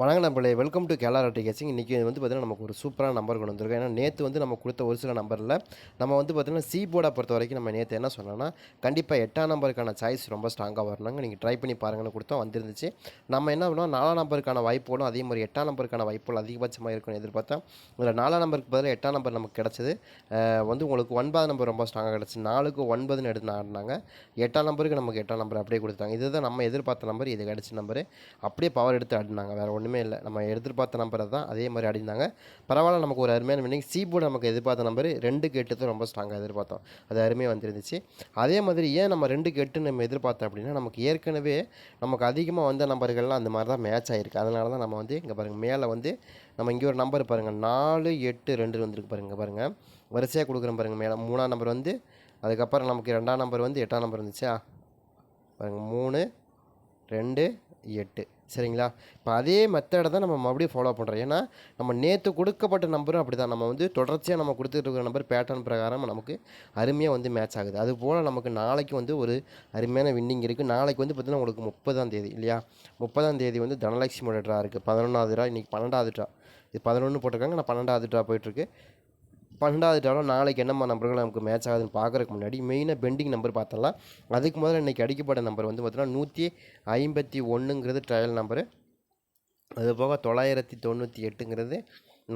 வணக்கம் நம்மளே welcome to கேலா ராட்டி கேசிங். இன்றைக்கி வந்து பார்த்திங்கன்னா நமக்கு ஒரு சூப்பரான நம்பர் கொண்டு வந்திருக்கோம் ஏன்னா நேற்று வந்து நம்ம கொடுத்த ஒரு சில நம்பரில் நம்ம வந்து பார்த்திங்கன்னா சி போர்டை பொறுத்த வரைக்கும் நம்ம நேற்று என்ன சொன்னோன்னா கண்டிப்பாக எட்டாம் நம்பருக்கான சாய்ஸ் ரொம்ப ஸ்ட்ராங்காக வரணுங்க நீங்கள் ட்ரை பண்ணி பாருங்கன்னு கொடுத்தோம் வந்துருந்துச்சு. நம்ம என்ன பண்ணோம் நாலாம் நம்பருக்கான வாய்ப்புகளும் அதே மாதிரி எட்டாம் நம்பருக்கான வாய்ப்புகள் அதிகபட்சமாக இருக்கும்னு எதிர்பார்த்தோம். இதில் நாலாம் நம்பருக்கு பதிலாக எட்டாம் நம்பர் நமக்கு கிடச்சிது. வந்து உங்களுக்கு ஒன்பதாம் நம்பர் ரொம்ப ஸ்ட்ராங்காக கிடச்சி நாலுக்கு ஒன்பதுன்னு எடுத்து ஆடினாங்க. எட்டாம் நம்பருக்கு நமக்கு எட்டாம் நம்பர் அப்படியே கொடுத்தாங்க இதுதான் நம்ம எதிர்பார்த்த நம்பர் இது கிடச்ச நம்பரு அப்படியே பவர் எடுத்து ஆடினாங்க. வேறு ஒன்று ஒன்றுமே இல்லை. நம்ம எதிர்பார்த்த நம்பரை தான் அதே மாதிரி அடிந்தாங்க பரவாயில்ல நமக்கு ஒரு அருமையான வின்னிங் சி போர்டு நமக்கு எதிர்பார்த்த நம்பர் ரெண்டுக்கு எட்டு தான் ரொம்ப ஸ்ட்ராங்காக எதிர்பார்த்தோம். அது அருமையாக வந்துருந்துச்சு. அதே மாதிரி ஏன் நம்ம ரெண்டுக்கு எட்டு நம்ம எதிர்பார்த்தோம் அப்படின்னா நமக்கு ஏற்கனவே நமக்கு அதிகமாக வந்த நம்பர்கள்லாம் அந்த மாதிரி தான் மேட்ச் ஆகிருக்கு அதனால தான் நம்ம வந்து இங்கே பாருங்கள் மேலே வந்து நம்ம இங்கே ஒரு நம்பர் பாருங்கள் நாலு எட்டு ரெண்டு வந்துருக்கு பாருங்கள் பாருங்கள் வரிசையாக கொடுக்குறோம் பாருங்கள் மேலே மூணாம் நம்பர் வந்து அதுக்கப்புறம் நமக்கு ரெண்டாம் நம்பர் வந்து எட்டாம் நம்பர் இருந்துச்சா? பாருங்கள் மூணு ரெண்டு எட்டு. சரிங்களா? இப்போ அதே மெத்தடை தான் நம்ம மறுபடியும் ஃபாலோ பண்ணுறோம் ஏன்னா நம்ம நேற்று கொடுக்கப்பட்ட நம்பரும் அப்படி தான் நம்ம வந்து தொடர்ச்சியாக நம்ம கொடுத்துட்டு இருக்கிற நம்பர் பேட்டர்ன் பிரகாரம் நமக்கு அருமையாக வந்து மேட்ச் ஆகுது. அது போல் நமக்கு நாளைக்கு வந்து ஒரு அருமையான வின்னிங் இருக்குது நாளைக்கு வந்து பார்த்திங்கன்னா உங்களுக்கு முப்பதாம் தேதி இல்லையா? முப்பதாம் தேதி வந்து தனலட்சுமியோட ட்ரா இருக்குது பதினொன்றாவது ட்ரா இன்றைக்கி பன்னெண்டாவது ட்ரா இது பதினொன்று போட்டிருக்காங்க. நான் பன்னெண்டாவது ட்ரா போயிட்டுருக்கு. பன்னெண்டாவது ட்ராவில் நாளைக்கு என்னம்மா நம்பர்கள் நமக்கு மேட்ச் ஆகுதுன்னு பார்க்குறதுக்கு முன்னாடி மெயினாக பெண்டிங் நம்பர் பார்த்தலாம் அதுக்கு முதல்ல இன்றைக்கி அடிக்கப்பட்ட நம்பர் வந்து பார்த்தோன்னா நூற்றி ஐம்பத்தி ஒன்றுங்கிறது ட்ரையல் நம்பரு அது போக தொள்ளாயிரத்தி தொண்ணூற்றி எட்டுங்கிறது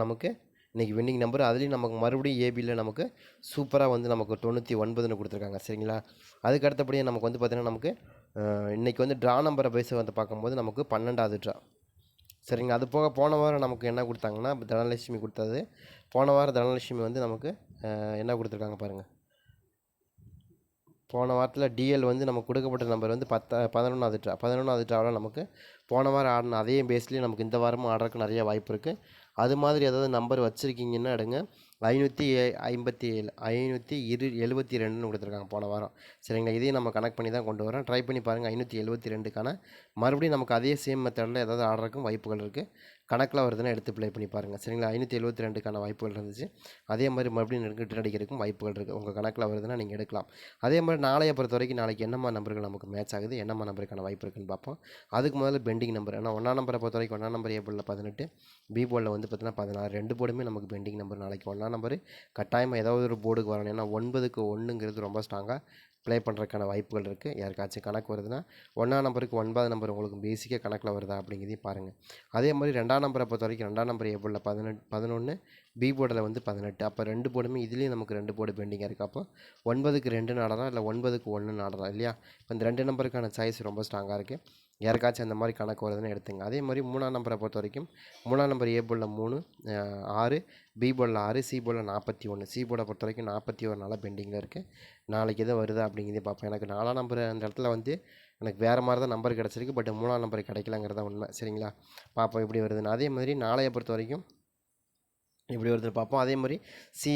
நமக்கு இன்றைக்கி வின்னிங் நம்பர் அதுலேயும் நமக்கு மறுபடியும் ஏபியில் நமக்கு சூப்பராக வந்து நமக்கு தொண்ணூற்றி ஒன்பதுன்னு கொடுத்துருக்காங்க. சரிங்களா? அதுக்கு அடுத்தபடியே நமக்கு வந்து பார்த்திங்கன்னா நமக்கு இன்றைக்கி வந்து ட்ரா நம்பரை பேச வந்து பார்க்கும்போது நமக்கு பன்னெண்டாவது ட்ரா சரிங்க. அது போக போன வாரம் நமக்கு என்ன கொடுத்தாங்கன்னா தனலட்சுமி கொடுத்தது. போன வாரம் தனலட்சுமி வந்து நமக்கு என்ன கொடுத்துருக்காங்க பாருங்கள் போன வாரத்தில் டிஎல் வந்து நமக்கு கொடுக்கப்பட்ட நம்பர் வந்து பத்த பதினொன்றாவது ட்ரா பதினொன்றாவது ட்ராவில் நமக்கு போன வாரம் ஆடின அதே பேஸ்லேயே நமக்கு இந்த வாரமும் ஆடுறதுக்கு நிறைய வாய்ப்பு இருக்குது அது மாதிரி ஏதாவது நம்பர் வச்சுருக்கீங்கன்னா எடுங்க. ஐநூற்றி ஐம்பத்தி ஏழு ஐநூற்றி இரு எழுபத்தி ரெண்டுன்னு கொடுத்துருக்காங்க போன வாரம். சரிங்களா? இதையும் நம்ம கனெக்ட் பண்ணி தான் கொண்டு வரோம். ட்ரை பண்ணி பாருங்கள் ஐநூற்றி எழுபத்தி ரெண்டுக்கான மறுபடியும் நமக்கு அதே சேம் மெத்தடில் ஏதாவது ஆர்டருக்கும் வாய்ப்புகள் இருக்குது கணக்கில் வருதுன்னா எடுத்து ப்ளே பண்ணி பாருங்கள் சரிங்களா? ஐநூற்றி எழுபத்தி ரெண்டுக்கான வாய்ப்புகள் இருந்துச்சு. அதே மாதிரி மறுபடியும் ரிட்டர்ன் அடிக்கிறதுக்கும் வாய்ப்புகள் இருக்குது உங்கள் கணக்கில் வருதுன்னா நீங்கள் எடுக்கலாம். அதே மாதிரி நாளையை பொறுத்த வரைக்கும் நாளைக்கு என்னம்மா நம்பர்கள் நமக்கு மேட்ச் ஆகுது? என்னம்மா நம்பருக்கான வாய்ப்பு இருக்குன்னு பார்ப்போம். அதுக்கு முதல்ல பெண்டிங் நம்பர் ஏன்னா ஒன்றாம் நம்பரை பொறுத்த வரைக்கும் ஒன்றாம் நம்பர் ஏ பதினெட்டு பி போலில் வந்து பார்த்தீங்கன்னா பதினாறு ரெண்டு போர்டுமே நமக்கு பெண்டிங் நம்பர் நாளைக்கு ஒன்றா நம்பர் கட்டாயமாக ஏதாவது ஒரு போர்டுக்கு வரணும். ஏன்னா ஒன்பதுக்கு ஒன்றுங்கிறது ரொம்ப ஸ்ட்ராங்காக ப்ளே பண்ணுறதுக்கான வாய்ப்புகள் இருக்குது யாருக்காச்சும் கணக்கு வருதுன்னா ஒன்றாம் நம்பருக்கு ஒன்பது நம்பர் உங்களுக்கு பேசிக்காக கணக்கில் வருதா அப்படிங்கிறதையும் பாருங்கள் அதே மாதிரி ரெண்டாம் நம்பரை பொறுத்த வரைக்கும் ரெண்டாம் நம்பர் ஏ போர்டில் பதினெட்டு பதினொன்று பி போர்டில் வந்து பதினெட்டு. அப்போ ரெண்டு போர்டுமே இதுலேயும் நமக்கு ரெண்டு போர்டு பெண்டிங்காக இருக்குது அப்போ ஒன்பதுக்கு ரெண்டு நாடலாம் இல்லை ஒன்பதுக்கு ஒன்று நாடலாம் இல்லையா? இப்போ இந்த ரெண்டு நம்பருக்கான சாய்ஸ் ரொம்ப ஸ்ட்ராங்காக இருக்குது யாருக்காச்சும் அந்த மாதிரி கணக்கு வருதுன்னு எடுத்துங்க. அதே மாதிரி மூணாம் நம்பரை பொறுத்த வரைக்கும் மூணாம் நம்பர் ஏ போர்டில் மூணு ஆறு பி போர்டில் ஆறு சி போர்டில் நாற்பத்தி ஒன்று சி போர்டை பொறுத்த வரைக்கும் நாற்பத்தி ஒரு நாளாக பெண்டிங்கில் இருக்குது நாளைக்கு எதுவும் வருதா அப்படிங்கிறதே பார்ப்பேன் எனக்கு நாலாம் நம்பர் அந்த இடத்துல வந்து எனக்கு வேறு மாதிரி தான் நம்பர் கிடச்சிருக்கு. பட் மூணாம் நம்பர் கிடைக்கலங்கிறத உண்மை. சரிங்களா? பார்ப்போம் எப்படி வருதுன்னு. அதே மாதிரி நாளையை பொறுத்த வரைக்கும் இப்படி ஒருத்தர் பார்ப்போம். அதே மாதிரி சி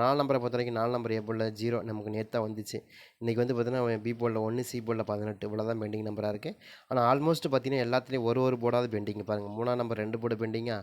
நாலு நம்பரை பொறுத்த வரைக்கும் நாலு நம்பர் ஏ போலில் ஜீரோ நமக்கு நேற்று வந்துச்சு. இன்றைக்கி வந்து பார்த்தீங்கன்னா பி போர்டில் ஒன்று சி போர்டில் பதினெட்டு. இவ்வளோ தான் பெண்டிங் நம்பராக இருக்குது ஆனால் ஆல்மோஸ்ட் பார்த்தீங்கன்னா எல்லாத்துலேயும் ஒரு ஒரு போர்டாவது பெண்டிங் பாருங்கள் மூணாம் நம்பர் ரெண்டு போர்டு பெண்டிங்கா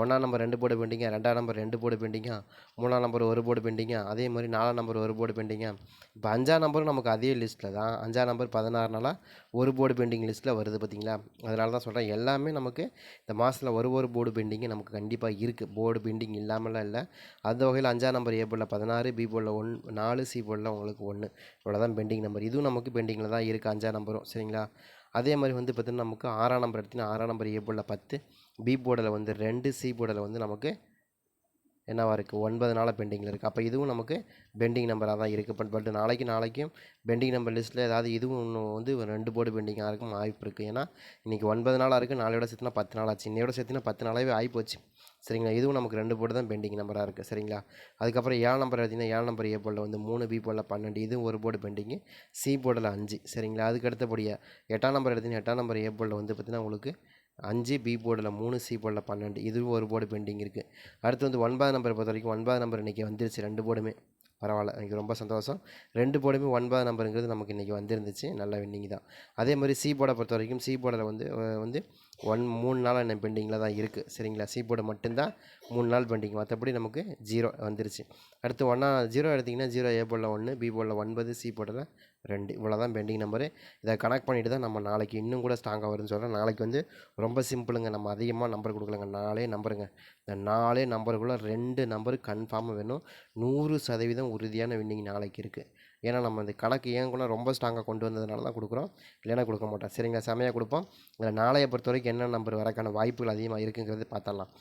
ஒன்றாம் நம்பர் ரெண்டு போர்டு பெண்டிங்கா ரெண்டாம் நம்பர் ரெண்டு போர்டு பெண்டிங்கா மூணாம் நம்பர் ஒரு போர்டு பெண்டிங்கா அதே மாதிரி நாலாம் நம்பர் ஒரு போர்டு பெண்டிங்கா இப்போ அஞ்சாம் நம்பரும் நமக்கு அதே லிஸ்ட்டில் தான். அஞ்சாம் நம்பர் பதினாறு நாளாக ஒரு போர்டு பெண்டிங் லிஸ்ட்டில் வருது பார்த்தீங்களா அதனால தான் சொல்கிறேன் எல்லாமே நமக்கு இந்த மாதத்தில் ஒரு ஒரு போர்டு பெண்டிங்கு நமக்கு கண்டிப்பாக இருக்குது போர்டு பெண்டிங் பெண்டிங் இல்லாமலாம் இல்லை. அந்த வகையில் அஞ்சாம் நம்பர் ஏ போர்டில் பதினாறு பி போர்டில் ஒன் நாலு சி போர்டில் உங்களுக்கு ஒன்று இவ்வளோ தான் பெண்டிங் நம்பர் இதுவும் நமக்கு பெண்டிங்கில் தான் இருக்குது அஞ்சாம் நம்பரும் சரிங்களா? அதே மாதிரி வந்து பார்த்திங்கன்னா நமக்கு ஆறாம் நம்பர் எடுத்திங்கன்னா ஆறாம் நம்பர் ஏ போர்டில் பத்து. பி போர்டில் வந்து ரெண்டு சி போர்டில் வந்து நமக்கு என்னவாக இருக்குது ஒன்பது நாளாக பெண்டிங்கில் இருக்குது அப்போ இதுவும் நமக்கு பெண்டிங் நம்பராக தான் இருக்குது பட் பட் நாளைக்கு நாளைக்கும் பெண்டிங் நம்பர் லிஸ்ட்டில் ஏதாவது இதுவும் ஒன்று வந்து ரெண்டு போர்டு பெண்டிங்காக இருக்கும் வாய்ப்பு இருக்குது ஏன்னா இன்றைக்கி ஒன்பது நாளாக இருக்குது நாளையோட சேர்த்துனா பத்து நாள் ஆச்சு. இன்னையோட சேர்த்துனா பத்து நாளாகவே ஆகிப்போச்சு சரிங்களா? இதுவும் நமக்கு ரெண்டு போர்டு தான் பெண்டிங் நம்பராக இருக்குது சரிங்களா? அதுக்கப்புறம் ஏழு நம்பர் எடுத்திங்கன்னா ஏழு நம்பர் ஏ போர்டில் வந்து மூணு பி போர்டில் பன்னெண்டு இதுவும் ஒரு போர்டு பெண்டிங்கு சி போர்டில் அஞ்சு. சரிங்களா? அதுக்கு அடுத்தபடியாக எட்டாம் நம்பர் எடுத்திங்கன்னா எட்டாம் நம்பர் ஏ போர்டில் வந்து பார்த்திங்கன்னா உங்களுக்கு அஞ்சு பி போர்டில் மூணு சி போர்டில் பன்னெண்டு இதுவும் ஒரு போர்டு பெண்டிங் இருக்குது அடுத்து வந்து ஒன்பது நம்பரை பொறுத்த வரைக்கும் ஒன்பது நம்பர் இன்றைக்கி வந்துருச்சு ரெண்டு போர்டுமே பரவாயில்ல எனக்கு ரொம்ப சந்தோஷம். ரெண்டு போர்டுமே ஒன்பது நம்பருங்கிறது நமக்கு இன்றைக்கி வந்துருந்துச்சு நல்ல வின்னிங் தான். அதே மாதிரி சி போர்டை பொறுத்த வரைக்கும் சி போர்டில் வந்து வந்து ஒன் மூணு நாள் என்ன பெண்டிங்கில் தான் இருக்குது சரிங்களா? சி போர்டு மட்டும்தான் மூணு நாள் பெண்டிங் மற்றபடி நமக்கு ஜீரோ வந்துருச்சு. அடுத்து ஒன்றா ஜீரோ எடுத்திங்கன்னா ஜீரோ ஏ போர்டில் ஒன்று பி போர்டில் ஒன்பது சி போர்டில் ரெண்டு இவ்வளோ தான் பெண்டிங் நம்பரு இதை கனெக்ட் பண்ணிவிட்டு தான் நம்ம நாளைக்கு இன்னும் கூட ஸ்ட்ராங்காக வரும்னு சொல்கிறேன் நாளைக்கு வந்து ரொம்ப சிம்பிளுங்க நம்ம அதிகமாக நம்பர் கொடுக்கலங்க. நாலே நம்பருங்க இந்த நாலே நம்பருக்குள்ளே ரெண்டு நம்பரு கன்ஃபார்மாக வேணும். நூறு சதவீதம் உறுதியான வின்னிங் நாளைக்கு இருக்குது ஏன்னா நம்ம இந்த கணக்கு ஏன் கூட ரொம்ப ஸ்ட்ராங்காக கொண்டு வந்ததுனால தான் கொடுக்குறோம். இல்லைன்னா கொடுக்க மாட்டோம். சரிங்க செமையாக கொடுப்போம். இதில் நாளையை பொறுத்த வரைக்கும் என்ன நம்பர் வரக்கான வாய்ப்புகள் அதிகமாக இருக்குங்கிறது பார்த்தலாம்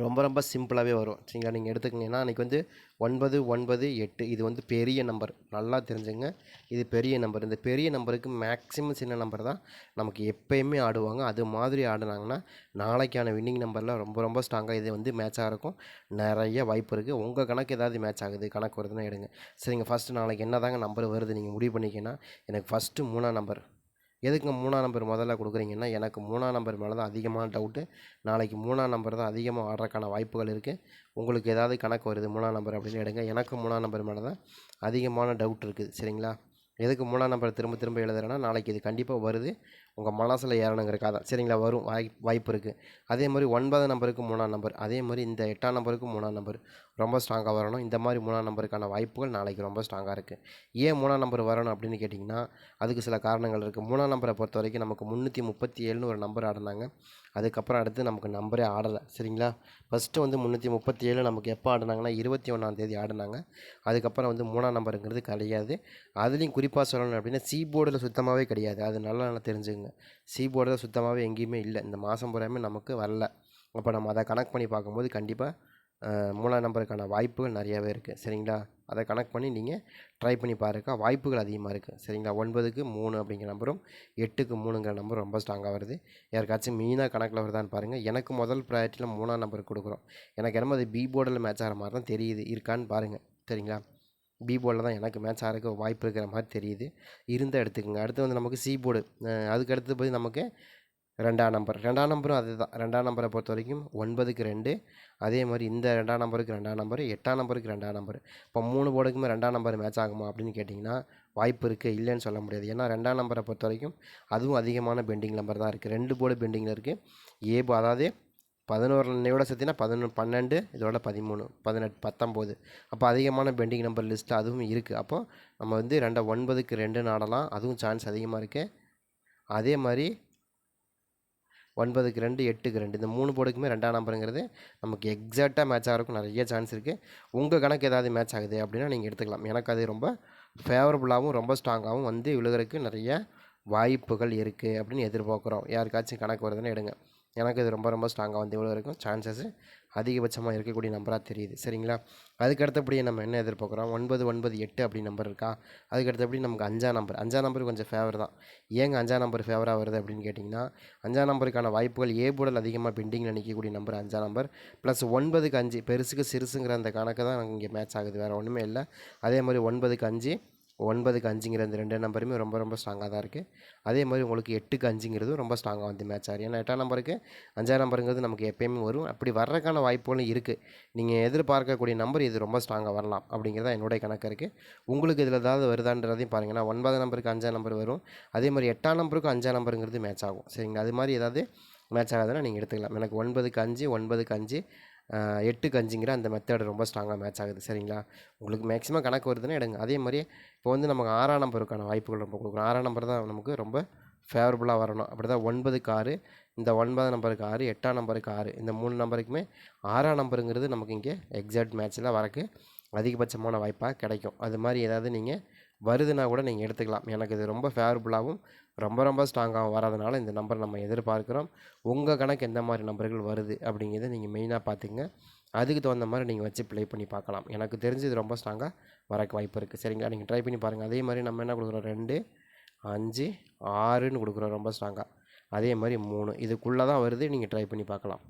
ரொம்ப ரொம்ப சிம்பிளாகவே வரும். சரிங்களா? நீங்கள் எடுத்துக்கங்க. ஏன்னா அன்றைக்கி வந்து ஒன்பது ஒன்பது எட்டு. இது வந்து பெரிய நம்பர். நல்லா தெரிஞ்சுங்க இது பெரிய நம்பர். இந்த பெரிய நம்பருக்கு மேக்ஸிமம் சின்ன நம்பர் தான். நமக்கு எப்பயுமே ஆடுவாங்க. அது மாதிரி ஆடுனாங்கன்னா நாளைக்கான வின்னிங் நம்பரில் ரொம்ப ரொம்ப ஸ்ட்ராங்காக இது வந்து மேட்சாக இருக்கும். நிறைய வாய்ப்பு இருக்குது உங்கள் கணக்கு ஏதாவது மேட்ச் ஆகுது கணக்கு வருதுன்னா எடுங்க. சரிங்க. ஃபஸ்ட்டு நாளைக்கு என்ன தாங்க நம்பர் வருது? நீங்கள் முடிவு பண்ணிக்கிங்கன்னா எனக்கு ஃபஸ்ட்டு மூணாம் நம்பர் எதுக்கு மூணாம் நம்பர் முதல்ல கொடுக்குறீங்கன்னா எனக்கு மூணாம் நம்பர் மேலே தான் அதிகமான டவுட்டு நாளைக்கு மூணாம் நம்பர் தான் அதிகமாக ஆடுறக்கான வாய்ப்புகள் இருக்குது உங்களுக்கு ஏதாவது கணக்கு வருது மூணாம் நம்பர் அப்படின்னு எடுங்க. எனக்கு மூணாம் நம்பர் மேலே தான் அதிகமான டவுட் இருக்குது சரிங்களா? எதுக்கு மூணாம் நம்பர் திரும்ப திரும்ப எழுதுறேன்னா நாளைக்கு இது கண்டிப்பாக வருது. உங்கள் மனசில் ஏறணுங்கிறக்காக தான். சரிங்களா? வரும். வாய் வாய்ப்பு இருக்குது அதே மாதிரி ஒன்பது நம்பருக்கு மூணாம் நம்பர். அதே மாதிரி இந்த எட்டாம் நம்பருக்கு மூணாம் நம்பர். ரொம்ப ஸ்ட்ராங்காக வரணும். இந்த மாதிரி மூணாம் நம்பருக்கான வாய்ப்புகள் நாளைக்கு ரொம்ப ஸ்ட்ராங்காக இருக்குது ஏன் மூணாம் நம்பர் வரணும் அப்படின்னு கேட்டிங்கன்னா அதுக்கு சில காரணங்கள் இருக்குது மூணாம் நம்பரை பொறுத்த வரைக்கும் நமக்கு முந்நூற்றி முப்பத்தி ஏழுன்னு ஒரு நம்பர் ஆடினாங்க. அதுக்கப்புறம் அடுத்து நமக்கு நம்பரே ஆடலை. சரிங்களா? ஃபஸ்ட்டு வந்து முந்நூற்றி முப்பத்தி ஏழு நமக்கு எப்போ ஆடினாங்கன்னா இருபத்தி ஒன்றாந்தேதி ஆடினாங்க. அதுக்கப்புறம் வந்து மூணாம் நம்பருங்கிறது கிடையாது. அதுலேயும் குறிப்பாக சொல்லணும் அப்படின்னா சி போர்டில் சுத்தமாகவே கிடையாது. அது நல்லா நல்லா தெரிஞ்சுங்க. சி போர்டில் சுத்தமாகவே எங்கேயுமே இல்லை. இந்த மாதம் பூராமே நமக்கு வரல. அப்போ நம்ம அதை கனெக்ட் பண்ணி பார்க்கும்போது கண்டிப்பாக மூணாம் நம்பருக்கான வாய்ப்புகள் நிறையாவே இருக்குது சரிங்களா? அதை கனெக்ட் பண்ணி நீங்கள் ட்ரை பண்ணி பாருங்க. வாய்ப்புகள் அதிகமாக இருக்குது சரிங்களா? ஒன்பதுக்கு மூணு அப்படிங்கிற நம்பரும் எட்டுக்கு மூணுங்கிற நம்பர் ரொம்ப ஸ்ட்ராங்காக வருது. யாருக்காச்சும் மீனாக கணக்கில் வருதான்னு பாருங்கள் எனக்கு முதல் ப்ரையாரிட்டியில் மூணாம் நம்பர் கொடுக்குறோம். எனக்கு என்னமோ அது பி போர்டில் மேட்ச் ஆகிற மாதிரி தான் தெரியுது. இருக்கான்னு பாருங்கள் சரிங்களா? பி போர்டில் தான் எனக்கு மேட்ச் ஆகிறக்கு வாய்ப்பு இருக்கிற மாதிரி தெரியுது. இருந்தால் எடுத்துக்கோங்க அடுத்து வந்து நமக்கு சி போர்டு அதுக்கு அடுத்து போய் நமக்கு ரெண்டாம் நம்பர் ரெண்டாம் நம்பரும் அதுதான். ரெண்டாம் நம்பரை பொறுத்த வரைக்கும் ஒன்பதுக்கு ரெண்டு. அதே மாதிரி இந்த ரெண்டாம் நம்பருக்கு ரெண்டாம் நம்பர் எட்டாம் நம்பருக்கு ரெண்டாம் நம்பர் இப்போ மூணு போர்டுக்குமே ரெண்டாம் நம்பர் மேட்ச் ஆகுமா அப்படின்னு கேட்டிங்கன்னா வாய்ப்பு இருக்குது இல்லைன்னு சொல்ல முடியாது. ஏன்னா ரெண்டாம் நம்பரை பொறுத்த வரைக்கும் அதுவும் அதிகமான பெண்டிங் நம்பர் தான் இருக்குது ரெண்டு போர்டு பெண்டிங்கில் இருக்குது ஏ போ- அதாவது பதினோரு இன்னையோட சேர்த்தினா பதினொன்று பன்னெண்டு இதோட பதிமூணு பதினெட்டு பத்தொம்போது. அப்போ அதிகமான பெண்டிங் நம்பர் லிஸ்ட்டு அதுவும் இருக்குது அப்போது நம்ம வந்து ரெண்டை ஒன்பதுக்கு ரெண்டு நாடலாம். அதுவும் சான்ஸ் அதிகமாக இருக்குது அதே மாதிரி ஒன்பதுக்கு ரெண்டு எட்டுக்கு ரெண்டு. இந்த மூணு போர்டுக்குமே ரெண்டாம் நம்பருங்கிறது நமக்கு எக்ஸாக்டாக மேட்ச் ஆகிறக்கும் நிறைய சான்ஸ் இருக்குது உங்கள் கணக்கு ஏதாவது மேட்ச் ஆகுது அப்படின்னா நீங்கள் எடுத்துக்கலாம். எனக்கு அது ரொம்ப ஃபேவரபுளாகவும் ரொம்ப ஸ்ட்ராங்காகவும் வந்து விழுகிறதுக்கு நிறைய வாய்ப்புகள் இருக்குது அப்படின்னு எதிர்பார்க்குறோம். யாருக்காச்சும் கணக்கு வருதுன்னு எடுங்க. எனக்கு இது ரொம்ப ரொம்ப ஸ்ட்ராங்காக வந்து இவ்வளோ இருக்கும் சான்சஸ் அதிகபட்சமாக இருக்கக்கூடிய நம்பராக தெரியுது. சரிங்களா? அதுக்கு அடுத்தபடியே நம்ம என்ன எதிர்பார்க்குறோம்? ஒன்பது ஒன்பது எட்டு அப்படி நம்பர் இருக்கா? அதுக்கு அடுத்தபடி நமக்கு அஞ்சாம் நம்பர் அஞ்சாம் நம்பர் கொஞ்சம் ஃபேவர் தான். ஏங்க அஞ்சாம் நம்பர் ஃபேவராக வருது அப்படின்னு கேட்டிங்கன்னா அஞ்சாம் நம்பருக்கான வாய்ப்புகள் ஏபுடல் அதிகமாக பெண்டிங்கில் நிற்கக்கூடிய நம்பர் அஞ்சாம் நம்பர் ப்ளஸ் ஒன்பதுக்கு அஞ்சு பெருசுக்கு சிறுசுங்கிற அந்த கணக்கு தான் இங்கே மேட்ச் ஆகுது. வேறு ஒன்றுமே இல்லை. அதே மாதிரி ஒன்பதுக்கு அஞ்சு ஒன்பதுக்கு அஞ்சுங்கிற இந்த ரெண்டு நம்பருமே ரொம்ப ரொம்ப ஸ்ட்ராங்காக தான் இருக்குது அதே மாதிரி உங்களுக்கு எட்டுக்கு அஞ்சுங்கிறதும் ரொம்ப ஸ்ட்ராங்காக வந்து மேட்ச் ஆகுது. ஏன்னா எட்டாம் நம்பருக்கு அஞ்சாம் நம்பருங்கிறது நமக்கு எப்பயுமே வரும். அப்படி வர்றதுக்கான வாய்ப்புகளும் இருக்குது நீங்கள் எதிர்பார்க்கக்கூடிய நம்பர் இது ரொம்ப ஸ்ட்ராங்காக வரலாம் அப்படிங்கிறத என்னுடைய கணக்கு இருக்குது உங்களுக்கு இதில் ஏதாவது வருதான்றதையும் பாருங்கள் நான் ஒன்பதாம் நம்பருக்கு அஞ்சாம் நம்பர் வரும். அதே மாதிரி எட்டாம் நம்பருக்கும் அஞ்சாம் நம்பருங்கிறது மேட்ச் ஆகும். சரிங்களா? அது மாதிரி ஏதாவது மேட்ச் ஆகாதுன்னா நீங்கள் எடுத்துக்கலாம். எனக்கு ஒன்பதுக்கு அஞ்சு ஒன்பதுக்கு அஞ்சு எட்டுக்கு அஞ்சுங்கிற அந்த மெத்தட் ரொம்ப ஸ்ட்ராங்காக மேட்ச் ஆகுது. சரிங்களா? உங்களுக்கு மேக்ஸிமம் கணக்கு வருதுன்னா எடுங்க. அதே மாதிரி இப்போ வந்து நமக்கு ஆறாம் நம்பருக்கான வாய்ப்புகள் ரொம்ப கொடுக்குறோம். ஆறாம் நம்பர் தான் நமக்கு ரொம்ப ஃபேவரபுளாக வரணும். அப்படி தான் ஒன்பதுக்கு ஆறு இந்த ஒன்பது நம்பருக்கு ஆறு எட்டாம் நம்பருக்கு ஆறு இந்த மூணு நம்பருக்குமே ஆறாம் நம்பருங்கிறது நமக்கு இங்கே எக்ஸாக்ட் மேட்ச்சில் வரக்கு அதிகபட்சமான வாய்ப்பாக கிடைக்கும். அது மாதிரி ஏதாவது நீங்கள் வருதுன்னா கூட நீங்கள் எடுத்துக்கலாம். எனக்கு இது ரொம்ப ஃபேவரபுளாகவும் ரொம்ப ரொம்ப ஸ்ட்ராங்காகவும் வராதனால இந்த நம்பர் நம்ம எதிர்பார்க்குறோம். உங்கள் கணக்கு எந்த மாதிரி நம்பர்கள் வருது அப்படிங்கிறத நீங்கள் மெயினாக பார்த்துங்க அதுக்கு தகுந்த மாதிரி நீங்கள் வச்சு ப்ளே பண்ணி பார்க்கலாம் எனக்கு தெரிஞ்சு இது ரொம்ப ஸ்ட்ராங்காக வரக்கு வாய்ப்பு இருக்குது சரிங்களா? நீங்கள் ட்ரை பண்ணி பாருங்கள் அதே மாதிரி நம்ம என்ன கொடுக்குறோம்? ரெண்டு அஞ்சு ஆறுன்னு கொடுக்குறோம். ரொம்ப ஸ்ட்ராங்காக அதே மாதிரி மூணு. இதுக்குள்ளே தான் வருது. நீங்கள் ட்ரை பண்ணி பார்க்கலாம்